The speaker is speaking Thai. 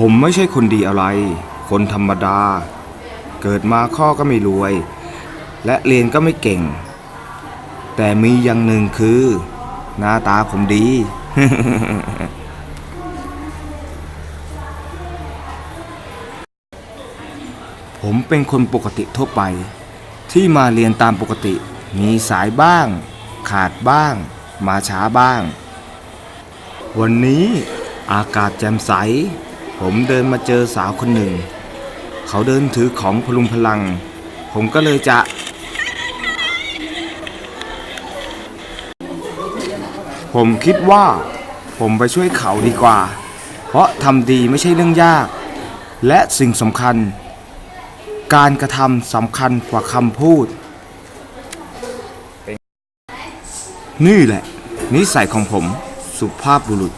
ผมไม่ใช่คนดีอะไร คนธรรมดา เกิดมาข้อก็ไม่รวย และเรียนก็ไม่เก่ง แต่มีอย่างหนึ่งคือ หน้าตาผมดี ผมเป็นคนปกติทั่วไป ที่มาเรียนตามปกติ มีสายบ้าง ขาดบ้าง มาช้าบ้าง วันนี้อากาศแจ่มใส ผมเดินมาเจอสาวคนหนึ่ง เขาเดินถือของพลุงพลัง ผมก็เลยจะ ผมคิดว่า ผมไปช่วยเขาดีกว่า เพราะทำดีไม่ใช่เรื่องยาก และสิ่งสำคัญ การกระทำสำคัญกว่าคำพูด นี่แหละ นิสัยของผมสุภาพบุรุษ